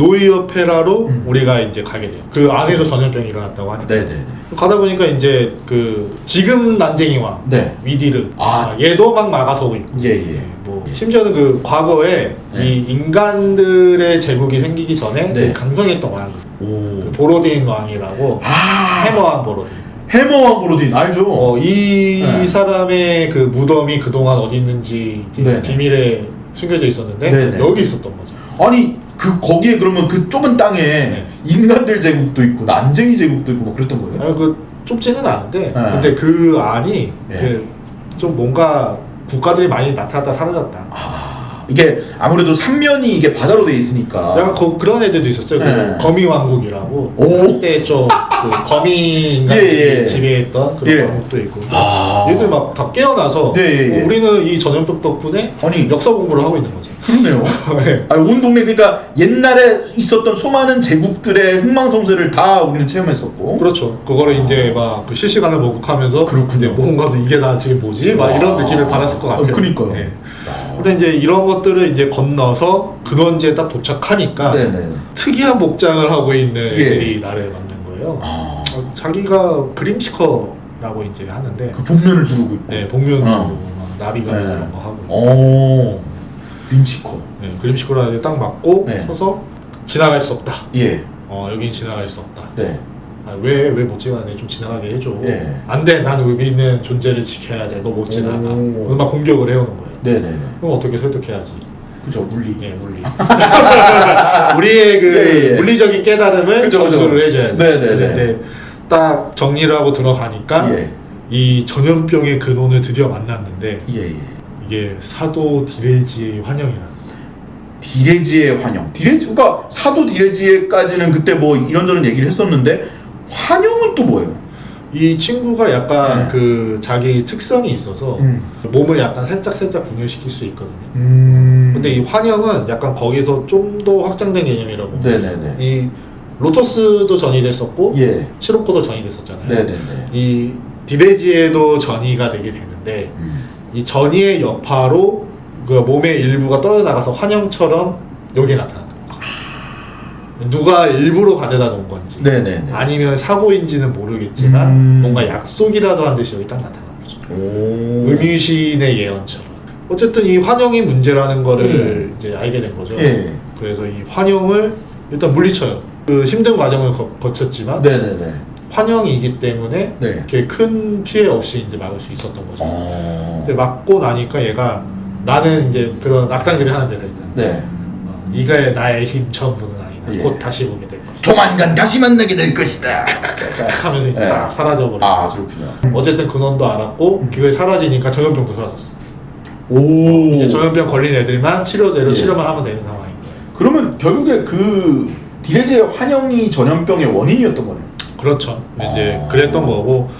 노이어페라로 음. 우리가 이제 가게 돼요. 그 안에서 전염병이 일어났다고 하니까. 네네네. 가다 보니까 이제 그 지금 난쟁이 왕 네. 위디르 아. 얘도 막 막아서고 있고 예예. 네, 뭐 심지어는 그 과거에 네. 이 인간들의 제국이 생기기 전에 네. 그 강성했던 왕이 있어요. 그 보로딘 왕이라고 아. 해머왕 보로딘. 해머왕 브로딘 알죠? 어, 이 네. 사람의 그 무덤이 그동안 어디 있는지 이제 네네. 비밀에 숨겨져 있었는데 네네. 여기 있었던 거죠. 아니 그 거기에 그러면 그 좁은 땅에 네. 인간들 제국도 있고 난쟁이 제국도 있고 뭐 그랬던 거예요? 아니, 그 좁지는 않은데 네. 근데 그 안이 네. 그 좀 뭔가 국가들이 많이 나타났다 사라졌다. 아 이게 아무래도 삼면이 이게 바다로 돼 있으니까. 약간 거, 그런 애들도 있었어요. 그 네. 거미 왕국이라고 오. 한때 좀그 거미 인간이 예, 예. 지배했던 그런 예. 왕국도 있고. 아. 얘들 막 다 깨어나서 네, 예, 예. 어, 우리는 이 전염병 덕분에 아니 역사 공부를 하고 있는 거죠. 그러네요. 네. 아니, 온 동네 그러니까 옛날에 있었던 수많은 제국들의 흥망성쇠를 다 우리는 체험했었고. 그렇죠. 그거를 이제 막 그 실시간을 목격하면서 그렇군요. 이제 뭔가도 이게 다 지금 뭐지? 막 이런 느낌을 받았을 것 같아요. 어, 그러니까요. 네. 아. 근데 이제 이런 것들을 이제 건너서 근원지에 딱 도착하니까 네네. 특이한 목장을 하고 있는 예. 애들이 나를 만난 거예요. 아. 어, 자기가 그림시커라고 이제 하는데 그 복면을 두르고 있고. 네, 복면 어. 두르고 막 나비가 네. 이런 거 하고 오. 림시커. 네, 그림시커라는 데딱 맞고 네. 서서 지나갈 수 없다. 예. 어, 여긴 지나갈 수 없다. 네. 아, 왜, 왜 못 지나가네? 좀 지나가게 해줘. 예. 안 돼. 난 의미 있는 존재를 지켜야 돼. 너 못 지나가. 오. 그래서 막 공격을 해오는 거예요. 네네네. 그럼 어떻게 설득해야지? 그죠 물리. 예, 물리. 우리의 그 예, 예. 물리적인 깨달음을 그죠, 그죠. 전수를 해줘야죠. 네, 네, 그래서 네. 이제 딱 정리를 하고 들어가니까 예. 이 전염병의 근원을 드디어 만났는데 예, 예. 이게 사도 디레지의 환영이라. 디레지의 환영. 디레지, 그러니까 사도 디레지에까지는 그때 뭐 이런저런 얘기를 했었는데 환영은 또 뭐예요? 이 친구가 약간 네. 그 자기 특성이 있어서 음. 몸을 약간 살짝 살짝 분열시킬 수 있거든요. 음. 근데 이 환영은 약간 거기서 좀 더 확장된 개념이라고. 네네네. 이 로터스도 전이 됐었고 예. 시로코도 전이 됐었잖아요. 네네네. 이 디베지에도 전이가 되게 되는데 음. 이 전이의 여파로 그 몸의 일부가 떨어져 나가서 환영처럼 여기에 나타난다. 누가 일부러 가져다 놓은 건지 네네네. 아니면 사고인지는 모르겠지만 음. 뭔가 약속이라도 한 듯이 여기 딱 나타난 거죠. 오. 음유신의 예언처럼. 어쨌든 이 환영이 문제라는 거를 이제 알게 된 거죠. 예. 그래서 이 환영을 일단 물리쳐요. 그 힘든 과정을 거, 거쳤지만 네네네. 환영이기 때문에 네. 이렇게 큰 피해 없이 이제 막을 수 있었던 거죠. 어. 근데 맞고 나니까 얘가 나는 이제 그런 악당들이 하는 데가 있잖아. 네. 어, 이가 나의 힘 전부는 아니다. 예. 곧 다시 보게 될 것이다. 조만간 다시 만나게 될 것이다. 딱 하면서 이제 네. 딱 사라져버려. 아, 그렇군요. 어쨌든 근원도 알았고 그게 사라지니까 전염병도 사라졌어. 오. 이제 전염병 걸린 애들만 치료제로 예. 치료만 하면 되는 상황인 거예요. 그러면 결국에 그 디레지의 환영이 전염병의 원인이었던 거네요. 그렇죠. 이제 아. 그랬던 거고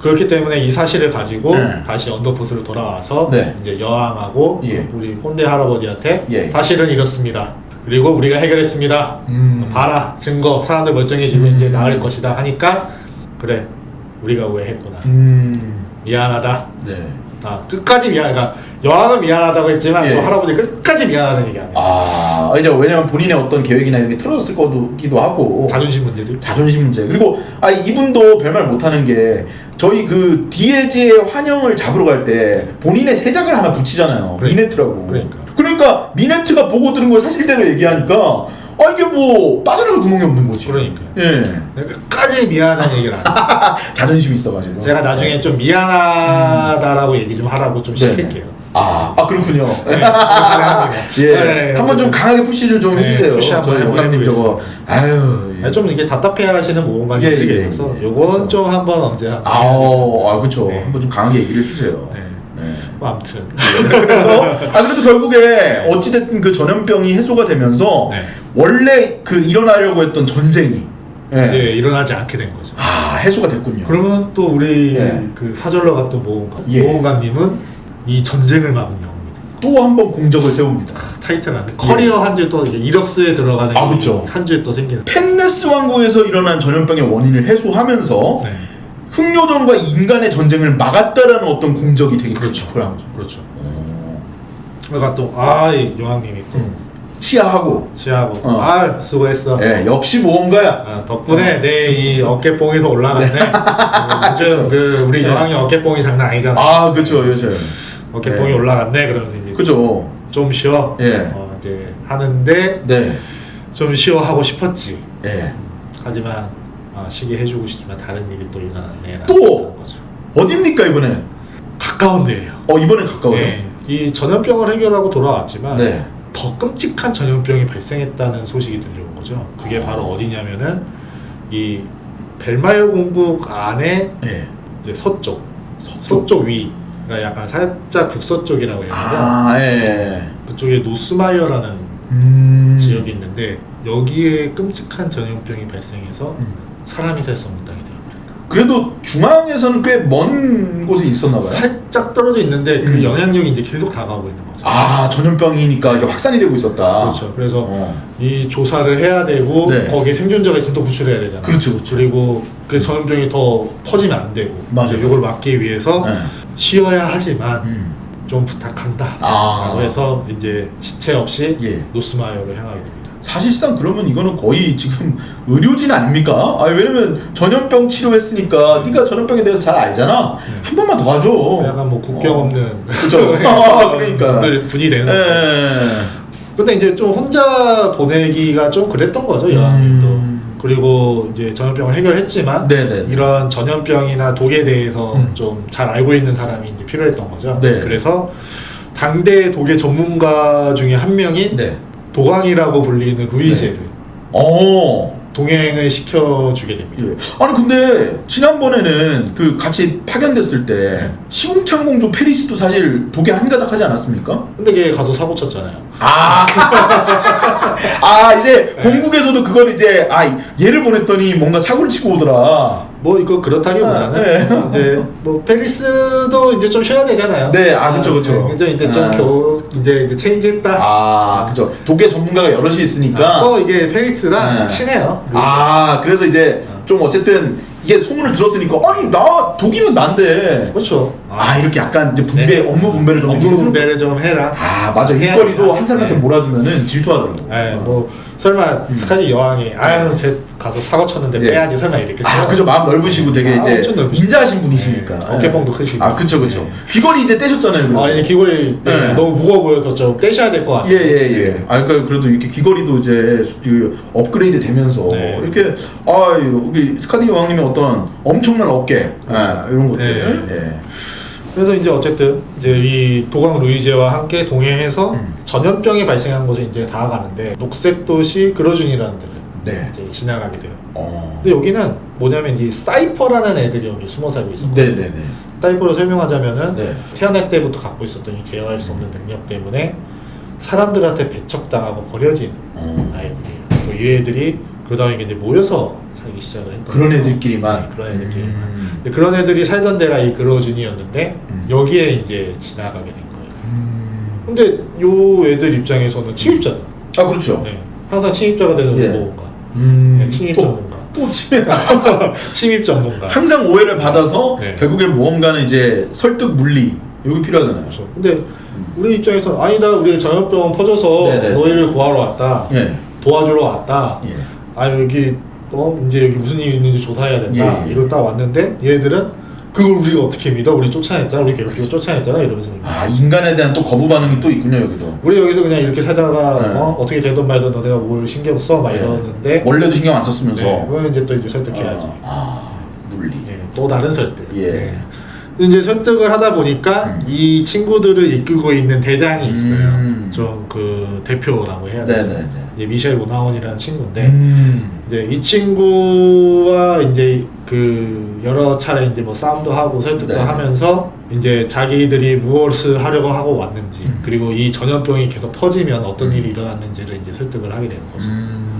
그렇기 때문에 이 사실을 가지고 네. 다시 언더포스로 돌아와서 네. 이제 여왕하고 예. 우리 꼰대 할아버지한테 예. 사실은 이렇습니다. 그리고 우리가 해결했습니다. 음. 봐라 증거 사람들 멀쩡해지면 음. 이제 나을 것이다 하니까 그래 우리가 왜 했구나 음. 미안하다. 네. 아 끝까지 미안. 그러니까 여왕은 미안하다고 했지만 예. 저 할아버지 끝까지 미안하다는 얘기 안 했어. 아, 이제 왜냐면 본인의 어떤 계획이나 이런 게 틀어졌을 거기도 하고 자존심 문제죠. 자존심 문제. 그리고 아 이분도 별말 못하는 게 저희 그 디에지의 환영을 잡으러 갈 때 본인의 세작을 하나 붙이잖아요. 그래. 미네트라고. 그러니까. 그러니까 미네트가 보고 들은 걸 사실대로 얘기하니까 아 이게 뭐 빠져나갈 구멍이 없는 거지. 그러니까 예. 끝까지 미안하다는 얘기를 안 해. 자존심이 있어가지고. 제가 나중에 좀 미안하다라고 얘기 좀 하라고 좀 네. 시킬게요. 아, 아 그렇군요. 네, 가능합니다. 예. 네, 한번 좀. 강하게 푸시를 좀 네, 해주세요. 푸시 한번 저희 원장님 저거. 아유. 예. 아, 좀 이게 답답해하시는 모험가님 예, 들 예, 예. 요건 그렇죠. 좀 한번 언제 한번 아우, 아 그렇죠. 네. 한번 좀 강하게 얘기를 해주세요. 네. 네. 뭐 아무튼 그래서 아 그래도 결국에 어찌됐든 그 전염병이 해소가 되면서 네. 원래 그 일어나려고 했던 전쟁이 예. 이제 일어나지 않게 된 거죠. 아 해소가 됐군요. 그러면 또 우리 예. 그 사절러 같은 모험가 예. 모험가님은 이 전쟁을 막은 영웅입니다. 또 한 번 공적을 세웁니다. 타이틀 안에 커리어 한줄또 이력스에 들어가는 예. 아, 그쵸. 한줄 또 생기는. 펜네스 왕국에서 일어난 전염병의 원인을 해소하면서 네. 흑요전과 인간의 전쟁을 막았다라는 어떤 공적이 되게 그렇죠. 크죠. 그렇죠. 그러니까 또 아, 이 여왕님이 또 음. 치아하고 취하고 어. 아 수고했어. 예, 역시 모험가야. 아, 덕분에 내 이 어깨뽕이 더 올라갔네. 요즘 그 우리 여왕이 어깨뽕이 장난 아니잖아. 아 그렇죠 요즘 어깨뽕이 네. 올라갔네 그러면서 이제 그죠 좀 쉬어. 예. 어, 이제 하는데 네 좀 쉬어 하고 싶었지. 예. 하지만 아, 쉬게 해주고 싶지만 다른 일이 또 일어났네. 또? 어딥니까 이번에 가까운 데예요. 어 이번엔 가까워요 네. 이 전염병을 해결하고 돌아왔지만 네. 더 끔찍한 전염병이 발생했다는 소식이 들려온 거죠. 그게 어. 바로 어디냐면은 이 벨마요 공국 안에 예. 이제 서쪽, 서쪽 서쪽 위, 그러니까 약간 살짝 북서 쪽이라고 해야 되나? 아 예. 그쪽에 노스마이어라는 음. 지역이 있는데 여기에 끔찍한 전염병이 발생해서 음. 사람이 살 수 없는 땅이 돼요. 그래도 중앙에서는 꽤 먼 곳에 있었나 봐요. 살짝 떨어져 있는데 그 음. 영향력이 이제 계속 다가오고 있는 거죠. 아 전염병이니까 이게 확산이 되고 있었다. 그렇죠. 그래서 어. 이 조사를 해야 되고 네. 거기에 생존자가 있으면 또 구출해야 되잖아요. 그렇죠, 그렇죠. 그리고 그 전염병이 더 퍼지면 안 되고 맞아요. 이걸 막기 위해서 네. 쉬어야 하지만 음. 좀 부탁한다. 아. 라고 해서 이제 지체 없이 예. 노스마이어로 향하게 됩니다. 사실상 그러면 이거는 거의 지금 의료진 아닙니까? 아 왜냐면 전염병 치료했으니까 네가 전염병에 대해서 잘 알잖아. 네. 한 번만 더 가줘. 약간 뭐 국경 어. 없는 그죠. 아, 그러니까. 분들 분이 되는. 예. 근데 이제 좀 혼자 보내기가 좀 그랬던 거죠 여왕님도. 음. 그리고 이제 전염병을 해결했지만 네네. 이런 전염병이나 독에 대해서 음. 좀 잘 알고 있는 사람이 이제 필요했던 거죠. 네. 그래서 당대 독의 전문가 중에 한 명인 네. 도광이라고 불리는 루이제를 어. 동행을 시켜주게 됩니다. 예. 아니 근데 지난번에는 그 같이 파견됐을 때 네. 시궁창 공주 페리스도 사실 독에 한 가닥 하지 않았습니까? 근데 걔 가서 사고 쳤잖아요. 아, 아 이제 공국에서도 그걸 이제 아 얘를 보냈더니 뭔가 사고를 치고 오더라. 뭐 이거 그렇다기보다는 아, 네. 이제 뭐 페리스도 이제 좀 쉬어야 되잖아요. 네, 아, 그쵸, 그쵸. 네, 이제 이제 좀 아. 교 이제 이제 체인지했다. 아 그죠. 독의 전문가가 여럿이 있으니까. 또 이게 페리스랑 네. 친해요. 아 그래서 이제 좀 어쨌든 이게 소문을 들었으니까 아니 나 독이면 난데. 그렇죠. 아 이렇게 약간 이제 분배 네. 업무 분배를 좀 업무 분배를 좀 해라. 아 맞아 해야 일거리도. 한 사람한테 네. 몰아주면은 질투하더라고. 네, 뭐 설마 음. 스카이 여왕이 아유 쟤 가서 사고 쳤는데 네. 빼야지 설마 이렇겠어요? 아 그죠 마음 넓으시고 되게 아, 이제 엄청 넓으시죠. 인자하신 분이시니까. 네, 어깨뽕도 크시고. 아 그쵸 그쵸. 네. 귀걸이 이제 떼셨잖아요. 그래도. 아 이제 귀걸이 때문에 네. 너무 무거워 보여서 좀 떼셔야 될 것 같아요. 예 예 예. 아 그러니까 그래도 이렇게 귀걸이도 이제 수- 그 업그레이드 되면서 네. 이렇게 아 여기 스카디 여왕님의 어떤 엄청난 어깨 아, 이런 것들. 네. 예. 그래서 이제 어쨌든 이제 이 도광 루이제와 함께 동행해서 음. 전염병이 발생한 곳을 이제 다가가는데 녹색 도시 그로준이라는 데를 네. 이제 지나가게 돼요. 어. 근데 여기는 뭐냐면 이 사이퍼라는 애들이 여기 숨어 살고 있었거든요. 네네네. 사이퍼로 설명하자면은 네. 태어날 때부터 갖고 있었던 이 제어할 수 없는 능력 때문에 사람들한테 배척당하고 버려진 어. 아이들이에요. 또 이 애들이 그러다 보니까 이제 모여서 살기 시작을 했던 그런 거죠. 애들끼리만. 네, 그런 애들끼리만. 음. 근데 그런 애들이 살던 데가 이 그로준이었는데 음. 여기에 이제 지나가게 된 거예요. 음. 근데 요 애들 입장에서는 침입자죠. 아 그렇죠. 네. 항상 침입자가 되는 예. 뭔가 음. 네, 침입 또, 전문가. 또 침입. 침입 전문가. 항상 오해를 받아서 네. 결국엔 모험가는 이제 설득 물리 여기 필요하잖아요. 그렇죠. 근데 우리 입장에서 아니다 우리 전염병 퍼져서 네네. 너희를 구하러 왔다 예. 도와주러 왔다 예. 아 여기 어 이제 여기 무슨 일이 있는지 조사해야 된다 예, 예. 이러고 딱 왔는데 얘들은 그걸 우리가 어떻게 믿어 우리 쫓아냈잖아 우리 괴롭히고 쫓아냈잖아 이러면서 아 인간에 대한 또 거부 반응이 또 있군요 여기도. 우리 여기서 그냥 이렇게 살다가 네. 어, 어떻게 되든 말든 너네가 뭘 신경 써막 네. 이러는데 원래도 신경 안 썼으면서. 네, 그건 이제 또 이제 설득해야지 아, 아 물리. 예, 또 다른 설득 예. 네. 이제 설득을 하다 보니까 음. 이 친구들을 이끌고 있는 대장이 있어요. 음. 좀 그 대표라고 해야 되죠. 네네네. 이제 미셸 모나원이라는 친구인데 음. 이제 이 친구와 이제 그 여러 차례 이제 뭐 싸움도 하고 설득도 네. 하면서 이제 자기들이 무엇을 하려고 하고 왔는지 음. 그리고 이 전염병이 계속 퍼지면 어떤 일이 일어났는지를 이제 설득을 하게 되는 거죠. 음.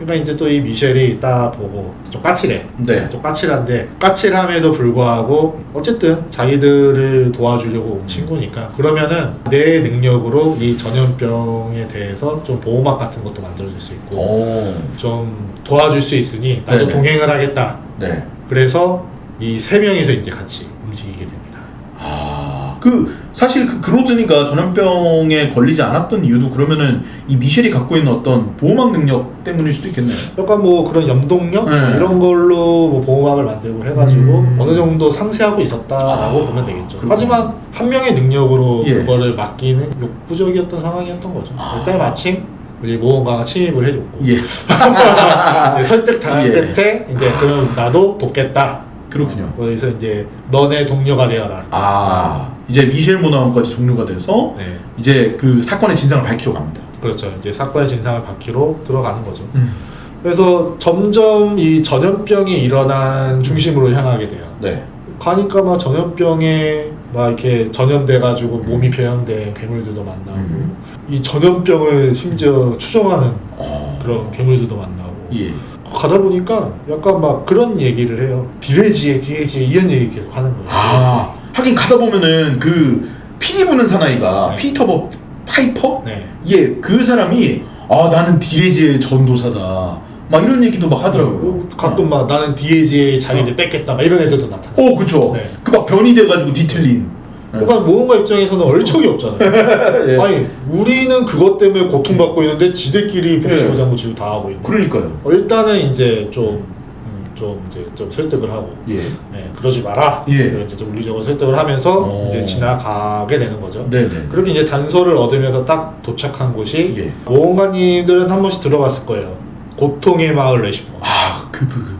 그러니까 이제 또 이 미셸이 딱 보고 좀 까칠해. 네. 좀 까칠한데 까칠함에도 불구하고 어쨌든 자기들을 도와주려고 온 친구니까 그러면은 내 능력으로 이 전염병에 대해서 좀 보호막 같은 것도 만들어줄 수 있고 오. 좀 도와줄 수 있으니 나도 네네. 동행을 하겠다 네. 그래서 이 세 명이서 이제 같이 움직이게 됩니다 아 그 사실 그 그로즈니가 전염병에 걸리지 않았던 이유도 그러면은 이 미셸이 갖고 있는 어떤 보호막 능력 때문일 수도 있겠네요. 약간 뭐 그런 염동력 네. 이런 걸로 뭐 보호막을 만들고 해가지고 음. 어느 정도 상쇄하고 있었다라고 아, 보면 되겠죠. 그렇군요. 하지만 한 명의 능력으로 예. 그거를 막기는 욕구적이었던 상황이었던 거죠. 아. 일단 마침 우리 모험가가 침입을 해줬고 예. 네, 설득 당한 예. 끝에 이제 그럼 나도 돕겠다. 그렇군요. 그래서 이제 너네 동료가 되어라. 아 이제 미셸 모나운까지 종료가 돼서 네, 이제 그 사건의 진상을 밝히러 갑니다. 그렇죠. 이제 사건의 진상을 밝히러 들어가는 거죠. 음. 그래서 점점 이 전염병이 일어난 중심으로 향하게 돼요. 네. 가니까 막 전염병에 막 이렇게 전염돼가지고 몸이 변형된 괴물들도 만나고 음. 이 전염병을 심지어 추정하는 어. 그런 괴물들도 만나고 예. 가다 보니까 약간 막 그런 얘기를 해요. 디레지에 디레지에 이런 얘기 계속 하는 거예요. 아 하긴 가다 보면은 그 피리 부는 사나이가 네. 피터 파이퍼 네. 예, 그 사람이 아 나는 디레지의 전도사다. 막 이런 얘기도 막 하더라고요. 어, 가끔 막 나는 디에지의 자리를 어. 뺏겠다 막 이런 애들도 나타나. 어, 그쵸. 네. 그 막 변이 돼가지고 뒤틀린. 그러니까 모험가 입장에서는 얼척이 없잖아요. 예. 아니 우리는 그것 때문에 고통받고 있는데 지들끼리 북치고 예. 장구치고 다 하고 있는. 그러니까요. 어, 일단은 이제 좀, 음, 좀 이제 좀 설득을 하고, 예. 네, 그러지 마라. 예. 이제 좀 물리적으로 설득을 하면서 어. 이제 지나가게 되는 거죠. 네네. 그렇게 이제 단서를 얻으면서 딱 도착한 곳이 예. 모험가님들은 한 번씩 들어봤을 거예요. 고통의 마을 레시포. 아, 그 부분.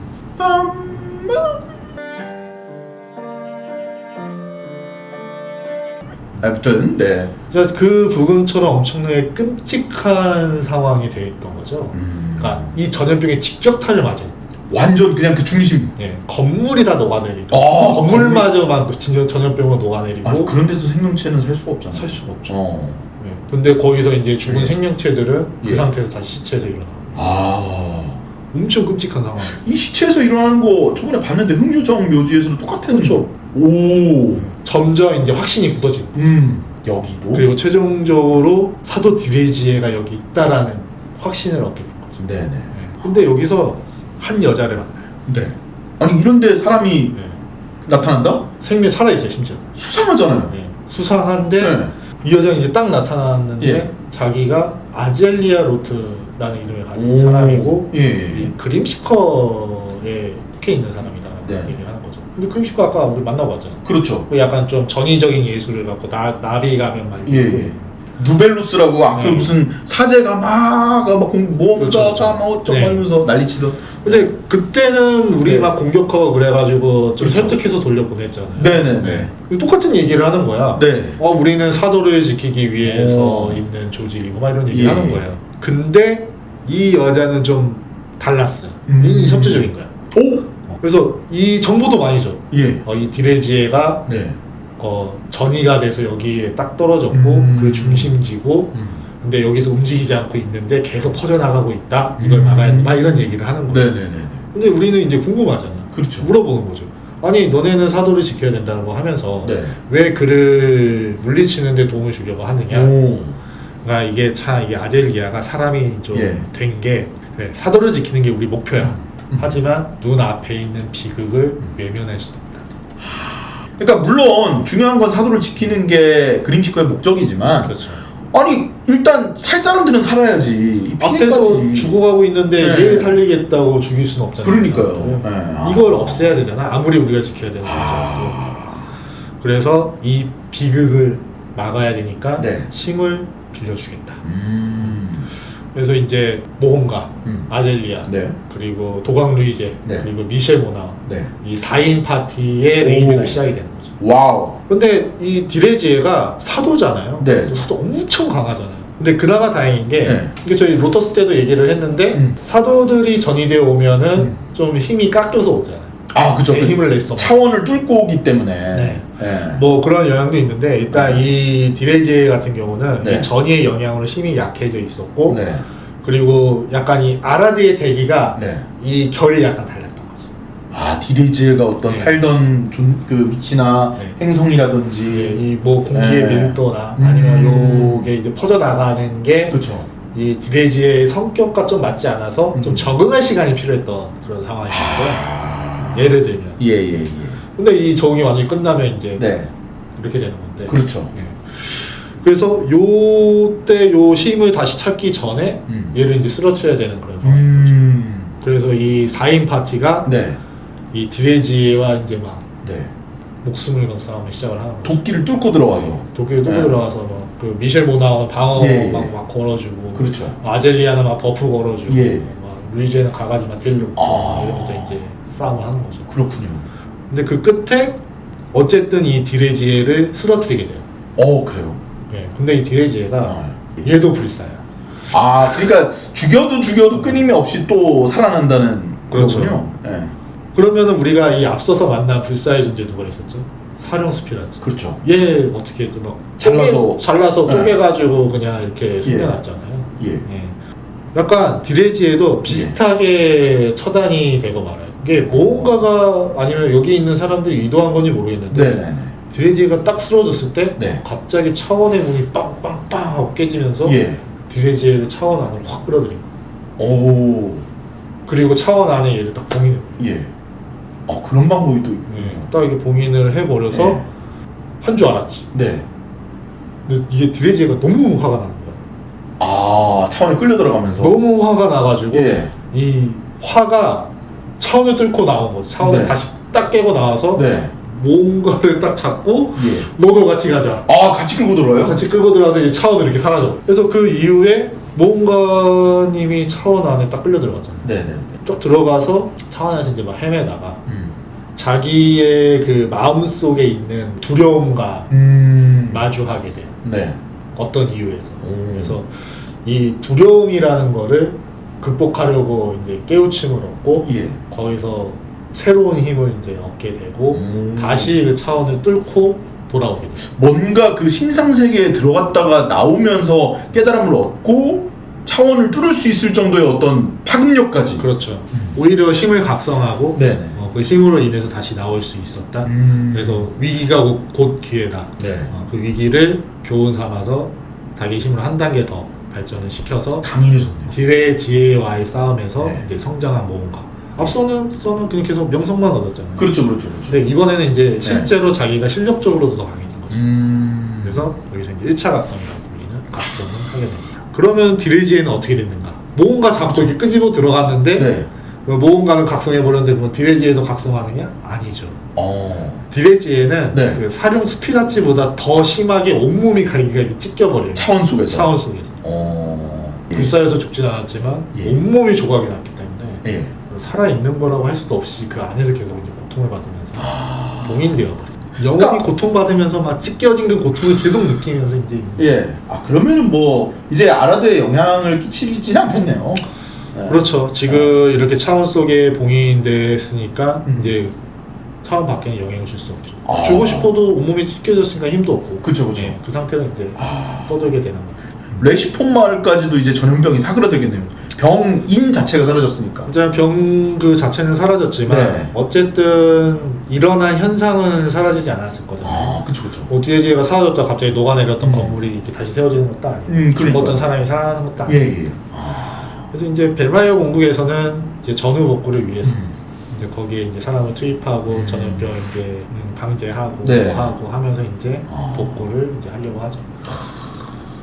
아무튼 네. 그래서 그 부근처럼 엄청나게 끔찍한 상황이 돼 있던 거죠. 음. 그러니까 이 전염병의 직격탄을 맞은 완전 그냥 그 중심. 예, 건물이 다 녹아내리고 아, 건물마저 막 진짜 전염병으로 녹아내리고 아, 그런 데서 생명체는 살 수가 없잖아. 살 수가 없죠. 어. 예, 근데 거기서 이제 죽은 예. 생명체들은 그 예. 상태에서 다시 시체에서 일어나. 아. 엄청 끔찍한 상황. 이 시체에서 일어나는 거 저번에 봤는데 흑유정 묘지에서도 똑같은. 그렇죠. 오. 점점 이제 확신이 굳어진. 음. 여기도. 그리고 최종적으로 사도 디레지에가 여기 있다라는 확신을 얻게 된 거죠. 네네. 예. 근데 여기서 한 여자를 만나요. 네. 아니 이런데 사람이 예. 나타난다? 생명 살아 있어요, 심지어. 수상하잖아요. 예. 수상한데 네. 이 여자는 이제 딱 나타났는데 예. 자기가 아젤리아 로트라는 이름을 가진 오. 사람이고 예, 예. 이 그림시커에 속해 있는 사람이다라는 네. 얘기를 하는 거죠. 근데 그림시커 아까 우리 만나고 왔잖아. 그렇죠. 그 약간 좀 전위적인 예술을 갖고 나 나비 가면 막 예, 예. 누벨루스라고 아까 네. 무슨 사제가 막막 모험가가 그렇죠, 그렇죠. 막 어쩌고 네. 하면서 난리치던. 근데 그때는 우리 네. 막 공격하고 그래가지고 좀 그렇죠. 설득해서 돌려보냈잖아요. 네네네. 똑같은 얘기를 하는 거야. 네. 어, 우리는 사도를 지키기 위해서 오. 있는 조직이고 막 이런 얘기 예. 하는 거예요. 근데 이 여자는 좀 달랐어. 음. 이 협조적인 거야. 오. 그래서 이 정보도 많이 줘. 예. 어, 이 디레지에가 네. 어, 전이가 돼서 여기에 딱 떨어졌고 음. 그 중심지고 음. 근데 여기서 움직이지 않고 있는데 계속 퍼져나가고 있다. 이걸 음. 막아야 된다. 이런 얘기를 하는 거예요. 네네네. 근데 우리는 이제 궁금하잖아. 그렇죠. 물어보는 거죠. 아니 너네는 사도를 지켜야 된다고 하면서 네. 왜 그를 물리치는데 도움을 주려고 하느냐? 오. 그러니까 이게 참 이게 아젤리아가 사람이 좀 예. 된게 그래, 사도를 지키는 게 우리 목표야. 음. 하지만 눈 앞에 있는 비극을 외면할 수는 없다. 그러니까 물론 중요한 건 사도를 지키는 게 그림시커의 목적이지만 그렇죠. 아니 일단 살 사람들은 살아야지. 이 앞에서. 죽어가고 있는데 네. 얘 살리겠다고 죽일 수는 없잖아요. 그러니까요. 네. 아. 이걸 없애야 되잖아. 아무리 우리가 지켜야 되는. 아. 그래서 이 비극을 막아야 되니까 네. 힘을 빌려주겠다. 음. 그래서 이제 모험가, 음. 아젤리아, 네. 그리고 도광 루이제, 네. 그리고 미셸 모나 네. 이 4인 파티의 레이드가 오. 시작이 되는 거죠. 와우. 근데 이 디레지에가 사도잖아요. 네. 사도 엄청 강하잖아요. 근데 그나마 다행인 게 네. 이게 저희 로터스 때도 얘기를 했는데 음. 사도들이 전이되어 오면은 음. 좀 힘이 깎여서 오잖아요. 아 그죠. 내 힘을 낼수 없는. 차원을 뚫고 오기 때문에. 네. 네. 뭐 그런 영향도 있는데 일단 이 디레제 같은 경우는 네. 이 전이의 영향으로 힘이 약해져 있었고 네. 그리고 약간 이 아라드의 대기가 네. 이 결이 약간 거죠. 아 디레이즈가 어떤 네. 살던 존, 그 위치나 네. 행성이라든지. 이뭐 공기의 네. 밀도나 음. 아니면 요게 이제 퍼져 나가는 게 그렇죠. 이 디레지의 성격과 좀 맞지 않아서 음. 좀 적응할 시간이 필요했던 그런 상황인 거죠. 아. 예를 들면. 예예 예. 근데 이 적응이 완전히 끝나면 이제 네. 이렇게 되는 건데. 그렇죠. 예. 그래서 요때 요 힘을 다시 찾기 전에 음. 얘를 이제 쓰러뜨려야 되는 그런 상황. 음. 그래서 이 4인 파티가 네. 이 디레지와 이제 막 네. 목숨을 건 싸움을 시작을 하는 거죠. 도끼를 뚫고 들어가서. 독일 뚫고 네. 들어가서 막 그 미셸 모나와 방어 예, 예. 막, 막 걸어주고 그렇죠. 아젤리아는 막 버프 걸어주고 예. 막 루이제는 가가지 막 딜르고 아. 이러면서 이제 싸움을 하는 거죠. 그렇군요. 근데 그 끝에 어쨌든 이 디레지에를 쓰러뜨리게 돼요. 어 그래요. 예. 근데 이 디레지에가 아. 얘도 불사야. 아 그러니까 죽여도 죽여도 끊임없이 또 살아난다는 그렇죠. 거군요. 예. 그러면은 우리가 이 앞서서 만난 불사의 존재 누가 있었죠? 사령 스피라츠. 그렇죠. 얘 어떻게 이제 막 잘라서- 잘라서 네. 쪼개가지고 그냥 이렇게 숨겨놨잖아요. 예. 예. 약간 디레지에도 비슷하게 처단이 되고 말아요. 이게 뭔가가 아니면 여기 있는 사람들이 의도한 건지 모르겠는데 네네네. 디레지가 딱 쓰러졌을 때 네. 갑자기 차원의 문이 빵빵빵 하고 깨지면서 예. 디레지를 차원 안으로 확 끌어들인 거예요. 오. 그리고 차원 안에 얘를 딱 봉인을 해요. 예. 아 그런 방법이 또. 예. 딱 이렇게 봉인을 해버려서 네. 한 줄 알았지. 네. 근데 이게 디레지가 너무 화가 나는 거야. 아 차원에 끌려 들어가면서. 너무 화가 나가지고 예. 이 화가 차원을 뚫고 나온 거지. 차원을 네. 다시 딱 깨고 나와서 네. 뭔가를 딱 잡고 예. 너도 같이 가자. 아 같이 끌고 들어요? 같이 끌고 들어가서 이 차원을 이렇게 사라져. 그래서 그 이후에 모험가님이 차원 안에 딱 끌려 들어갔잖아요. 네네네. 쭉 들어가서 차원 안에서 이제 막 헤매다가 음. 자기의 그 마음 속에 있는 두려움과 음. 마주하게 돼요. 네. 어떤 이유에서. 오. 그래서 이 두려움이라는 거를 극복하려고 이제 깨우침을 얻고 예. 거기서 새로운 힘을 이제 얻게 되고 음. 다시 그 차원을 뚫고 돌아오게 돼요. 뭔가 그 심상 세계에 들어갔다가 나오면서 깨달음을 얻고 차원을 뚫을 수 있을 정도의 어떤 파급력까지. 그렇죠. 오히려 힘을 각성하고 네네. 어, 그 힘으로 인해서 다시 나올 수 있었다. 음. 그래서 위기가 곧, 곧 기회다. 네. 어, 그 위기를 교훈 삼아서 자기 힘으로 한 단계 더 발전을 시켜서 강인해졌네요. 딜의 지혜와의 싸움에서 네. 이제 성장한 모험가. 앞서는 서는 그냥 계속 명성만 얻었잖아요. 그렇죠, 그렇죠, 그렇죠. 근데 이번에는 이제 실제로 자기가 실력적으로도 더 강해진 거죠. 음. 그래서 여기서 이제 1차 각성이라고 불리는 각성을 하게 됩니다. 그러면 디레지에는 어떻게 됐는가? 모험가 잡고 이렇게 끄집어 들어갔는데 네. 그 모험가는 각성해버렸는데 뭐 디레지에도 각성하느냐? 아니죠. 어. 디레지에는 네. 그 사령 스피라치보다 더 심하게 온몸이 갈기가 이렇게 찢겨버려요. 차원 속에서. 차원 속에서. 어. 불사에서 죽진 않았지만 예. 온몸이 조각이 났기 때문에 예. 살아있는 거라고 할 수도 없이 그 안에서 계속 이제 고통을 받으면서 아. 봉인되어 버려요. 영혼이 그러니까- 고통받으면서 막 찢겨진 그 고통을 계속 느끼면서 이제 예. 아 그러면은 뭐 이제 아라드에 영향을 끼치진 않겠네요. 네. 그렇죠. 지금 이렇게 차원 속에 봉인됐으니까 음. 이제 차원 밖에는 영향을 줄 수 없죠. 아. 주고 싶어도 온몸이 찢겨졌으니까 힘도 없고. 그쵸, 그쵸. 예, 그 상태로 이제 아. 떠들게 되는 거예요. 레시폰 마을까지도 이제 전염병이 사그라들겠네요. 병인 자체가 사라졌으니까. 이제 병 그 자체는 사라졌지만 네. 어쨌든 일어난 현상은 사라지지 않았을 거잖아요. 아, 그쵸, 그쵸. 뭐 뒤에지가 사라졌다 갑자기 녹아내렸던 음. 건물이 이렇게 다시 세워지는 것도 아니고 음, 그러니까요. 죽었던 사람이 살아나는 것도 아니고 예, 예. 그래서 이제 벨마이어 공국에서는 이제 전후 복구를 위해서 음. 이제 거기에 이제 사람을 투입하고 음. 전염병 이제 음, 방제하고 네. 뭐 하고 하면서 이제 아. 복구를 이제 하려고 하죠.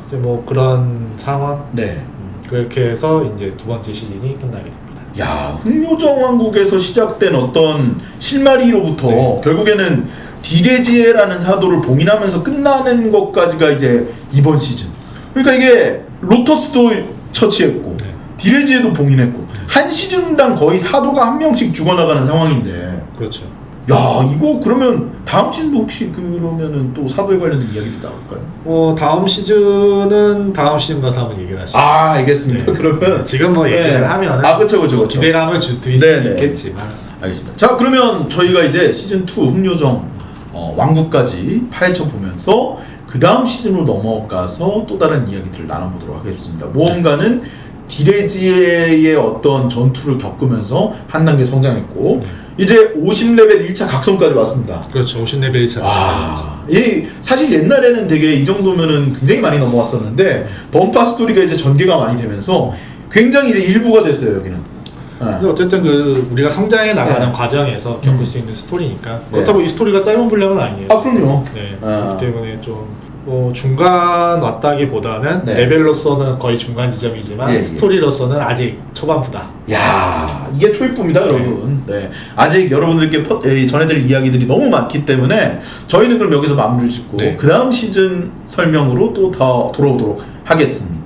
이제 뭐 그런 상황 네. 음, 그렇게 해서 이제 두 번째 시즌이 끝나게 됩니다. 야, 흑요정 왕국에서 시작된 어떤 실마리로부터 네. 결국에는 디레지에라는 사도를 봉인하면서 끝나는 것까지가 이제 이번 시즌. 그러니까 이게 로터스도 처치했고 네. 디레지에도 봉인했고 한 시즌당 거의 사도가 한 명씩 죽어나가는 상황인데 그렇죠. 야 이거 그러면 다음 시즌도 혹시 그러면은 또 사도에 관련된 이야기도 나올까요? 뭐 다음 시즌은 다음 시즌 가서 한번 얘기를 하시죠. 아 알겠습니다. 네. 그러면 지금 뭐 얘기를 네. 하면 아 그쵸 그쵸 그쵸. 기대감을 주, 드릴 네, 수 네. 있겠지만 알겠습니다. 자 그러면 저희가 이제 시즌 2 흑요정 어, 왕국까지 파헤쳐 보면서 그 다음 시즌으로 넘어가서 또 다른 이야기들을 나눠보도록 하겠습니다. 모험가는 디레지의 어떤 전투를 겪으면서 한 단계 성장했고 이제 50레벨 1차 각성까지 왔습니다. 그렇죠. 50레벨이 차 와, 이 사실 옛날에는 되게 이 정도면은 굉장히 많이 넘어왔었는데 던파 스토리가 이제 전개가 많이 되면서 굉장히 이제 일부가 됐어요 여기는. 근데 어쨌든 그 우리가 성장해 나가는 네. 과정에서 겪을 음. 수 있는 스토리니까 네. 그렇다고 이 스토리가 짧은 분량은 아니에요. 아 그럼요. 네. 아. 그렇기 때문에 좀 뭐 중간 왔다기보다는 네. 레벨로서는 거의 중간 지점이지만 예, 예. 스토리로서는 아직 초반부다. 야 이게 초입부입니다 여러분 네. 아직 여러분들께 퍼- 에, 전해드릴 이야기들이 너무 많기 때문에 저희는 그럼 여기서 마무리를 짓고 네. 그 다음 시즌 설명으로 또 더 돌아오도록 하겠습니다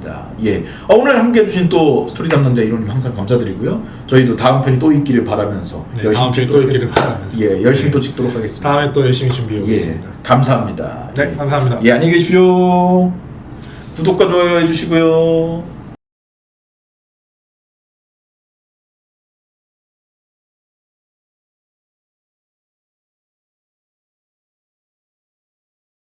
예 어, 오늘 함께 해주신 또 스토리 담당자 이론님 항상 감사드리고요 저희도 다음 편이 또 있기를 바라면서 네, 열심히 다음 주에 또 찍도록 하겠습니다. 바라면서. 예 열심히 네. 또 찍도록 하겠습니다 다음에 또 열심히 준비해 예 보겠습니다. 감사합니다 네, 감사합니다. 예 안녕히 계십시오 구독과 좋아요 해주시고요